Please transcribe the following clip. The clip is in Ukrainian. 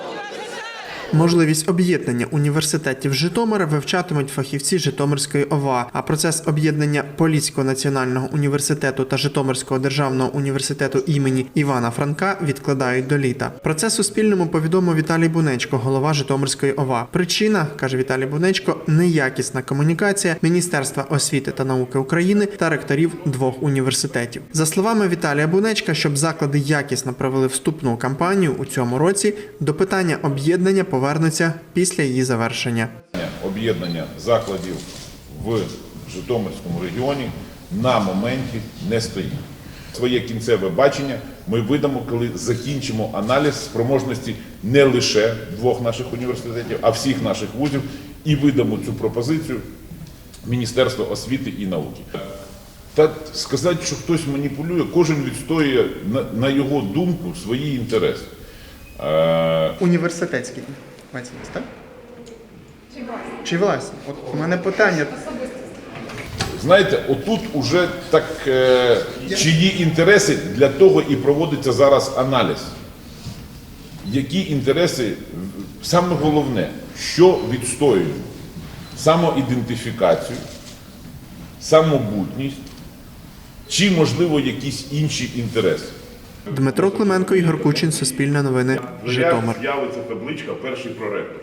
Gracias. Можливість об'єднання університетів Житомира вивчатимуть фахівці Житомирської ОВА. А процес об'єднання Поліського національного університету та Житомирського державного університету імені Івана Франка відкладають до літа. Про це Суспільному повідомив Віталій Бунечко, голова Житомирської ОВА. Причина каже Віталій Бунечко, неякісна комунікація Міністерства освіти та науки України та ректорів двох університетів. За словами Віталія Бунечка, щоб заклади якісно провели вступну кампанію у цьому році, до питання об'єднання повернуться після її завершення. об'єднання закладів в Житомирському регіоні на моменті не стоїть. Своє кінцеве бачення ми видамо, коли закінчимо аналіз спроможності не лише двох наших університетів, а всіх наших вузів, і видамо цю пропозицію Міністерства освіти і науки. Та сказати, що хтось маніпулює, кожен відстоює на, його думку свої інтереси. Е, Університетський так? Чи власне? От у мене питання. Знаєте, отут уже так е, чиї інтереси для того і проводиться зараз аналіз. Які інтереси, саме головне, що відстоюємо? Самоідентифікацію, самобутність, чи, можливо, якісь інші інтереси. Дмитро Клименко, Ігор Кучин, Суспільне новини, Житомир. З'явиться табличка перший проректор.